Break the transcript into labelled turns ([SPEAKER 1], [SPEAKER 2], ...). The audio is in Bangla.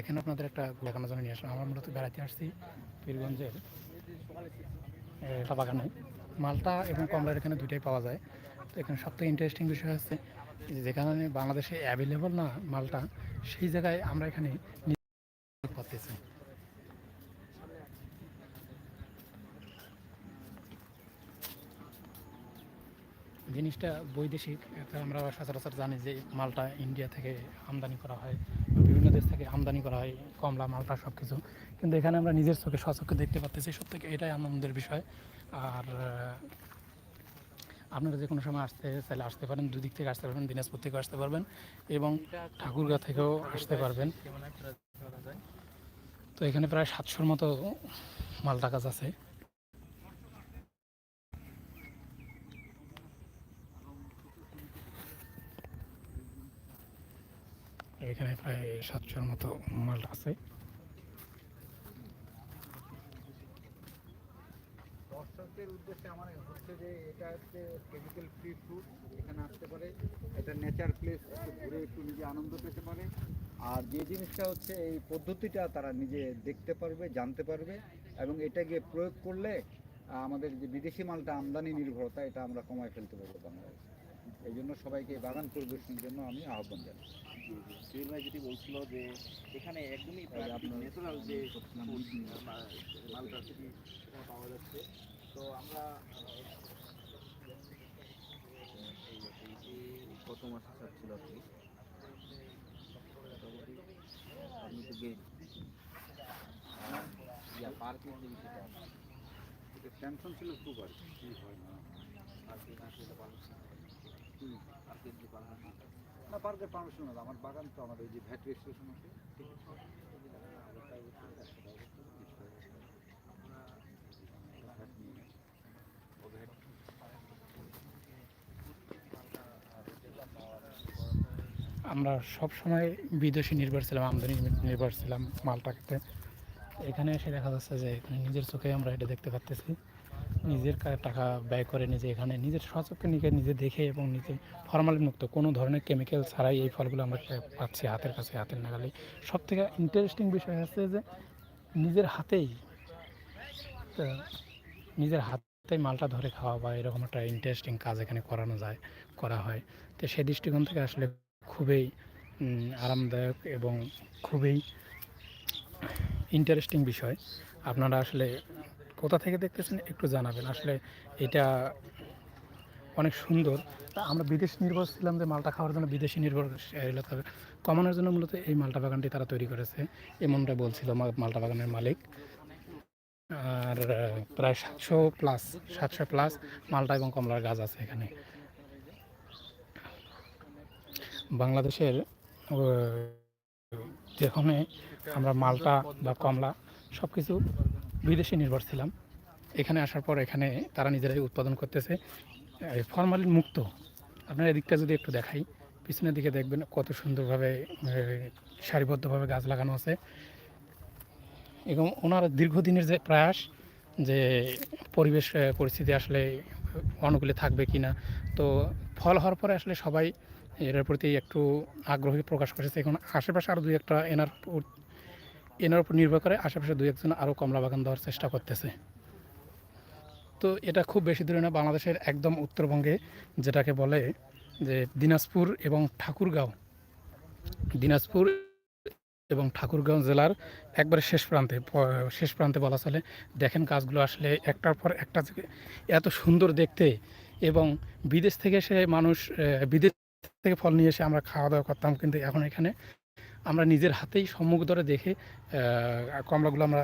[SPEAKER 1] এখানে আপনাদের একটা দেখানোর জন্য নিয়ে আসলাম। আমরা মূলত বেড়াতে আসছি পীরগঞ্জের বাগানে। মালটা এবং কমলার এখানে দুইটাই পাওয়া যায়। তো এখানে সবথেকে ইন্টারেস্টিং বিষয় হচ্ছে যেখানে বাংলাদেশে অ্যাভেলেবল না মালটা, সেই জায়গায় আমরা এখানে পারতেছি জিনিসটা বৈদেশিক আমরা সচরাচর জানি যে মালটা ইন্ডিয়া থেকে আমদানি করা হয়। বা বিভিন্ন দেশ থেকে আমদানি করা হয়, কমলা, মালটা সব কিছু কিন্তু এখানে আমরা নিজের চোখে সচক্ষে দেখতে পাচ্ছি সব থেকে এটাই আনন্দের বিষয়। আর আপনারা যে কোনো সময় আসতে চাইলে আসতে পারেন, দুদিক থেকে আসতে পারবেন, দিনাজপুর থেকেও আসতে পারবেন এবং ঠাকুরগাঁ থেকেও আসতে পারবেন। তো এখানে প্রায় সাতশোর মতো মালটা গাছ আছে। এখানে প্রায় সাতশোর মতো মালটা আছে।
[SPEAKER 2] দর্শকদের উদ্দেশ্যে আমার হচ্ছে যে এটা হচ্ছে কেমিক্যাল ফ্রি ফ্রুট এখানে আসতে পারে। এটা নেচার প্লেস ঘুরে একটু নিজে আনন্দ পেতে পারে। আর যে জিনিসটা হচ্ছে এই পদ্ধতিটা তারা নিজে দেখতে পারবে, জানতে পারবে এবং এটাকে প্রয়োগ করলে আমাদের যে বিদেশি মালটা আমদানি নির্ভরতা, এটা আমরা কমায় ফেলতে পারব বাংলাদেশে। এই জন্য সবাইকে বাগান পরিবেশনের জন্য আমি আহ্বান জানাই।
[SPEAKER 3] সুনীল ভাই যেটি বলছিল যে এখানে একদমই ন্যাচারাল যে মালটা সেটি পাওয়া যাচ্ছে। তো আমরা কত মাসে ছাড়ছিল আপনি মোটামুটি আপনি তো গেট ইয়া পার্কের যে বিষয়টা।
[SPEAKER 2] এটা স্যামসং ছিল খুব আর কি। হয় না? না পার্কের পারমিশন না। আমার বাগান তো আমার ওই যে ভ্যাট রেজিস্ট্রেশন আছে। ঠিক
[SPEAKER 1] আমরা সব সময় বিদেশি নির্ভর ছিলাম আমদানি নির্ভর ছিলাম মালটা খেতে এখানে এসে দেখা যাচ্ছে যে এখানে নিজের চোখে আমরা এটা দেখতে পাচ্তেছি নিজের টাকা ব্যয় করে নিজে এখানে নিজের সচক্ষে নিজে নিজে দেখে এবং নিজে ফরমালিন মুক্ত। কোনো ধরনের কেমিক্যাল ছাড়াই এই ফলগুলো আমরা পাচ্ছি হাতের কাছে, হাতের নাগালে সব থেকে ইন্টারেস্টিং বিষয় হচ্ছে যে নিজের হাতেই নিজের হাতেই মালটা ধরে খাওয়া বা এরকম একটা ইন্টারেস্টিং কাজ এখানে করানো যায়, করা হয়। তো সেই দৃষ্টিকোণ থেকে আসলে খুবই আরামদায়ক এবং খুবই ইন্টারেস্টিং বিষয়। আপনারা আসলে কোথা থেকে দেখতেছেন একটু জানাবেন। আসলে এটা অনেক সুন্দর। আমরা বিদেশ নির্ভর ছিলাম যে মালটা খাওয়ার জন্য বিদেশি নির্ভরশীলতা কমানোর জন্য মূলত এই মালটা বাগানটি তারা তৈরি করেছে। এমনটা বলছিল মালটা বাগানের মালিক। আর প্রায় সাতশো প্লাস সাতশো প্লাস মালটা এবং কমলার গাছ আছে এখানে। বাংলাদেশের যেখানে আমরা মালটা বা কমলা সব কিছু বিদেশি নির্ভর ছিলাম। এখানে আসার পর এখানে তারা নিজেরাই উৎপাদন করতেছে। ফরমালিন মুক্ত। আপনার এদিকটা যদি একটু দেখাই, পিছনের দিকে দেখবেন কত সুন্দরভাবে সারিবদ্ধভাবে গাছ লাগানো আছে। এবং ওনার দীর্ঘদিনের যে প্রয়াস, যে পরিবেশ পরিস্থিতি আসলে অনুকূলে থাকবে কি না তো ফল হওয়ার পরে আসলে সবাই এটার প্রতি একটু আগ্রহী প্রকাশ করেছে। এখন আশেপাশে আরও দুই একটা এনার এনার উপর নির্ভর করে আশেপাশে দু একজন আরও কমলা বাগান দেওয়ার চেষ্টা করতেছে। তো এটা খুব বেশি দূরে না, বাংলাদেশের একদম উত্তরবঙ্গে যেটাকে বলে যে দিনাজপুর এবং ঠাকুরগাঁও। দিনাজপুর এবং ঠাকুরগাঁও জেলার একবারে শেষ প্রান্তে শেষ প্রান্তে বলা চলে। দেখেন গাছগুলো আসলে একটার পর একটা এত সুন্দর দেখতে এবং বিদেশ থেকে এসে মানুষ বিদেশ থেকে ফল নিয়ে এসে আমরা খাওয়া দাওয়া করতাম কিন্তু এখন এখানে আমরা নিজের হাতেই সম্মুখ ধরে দেখে কমলাগুলো আমরা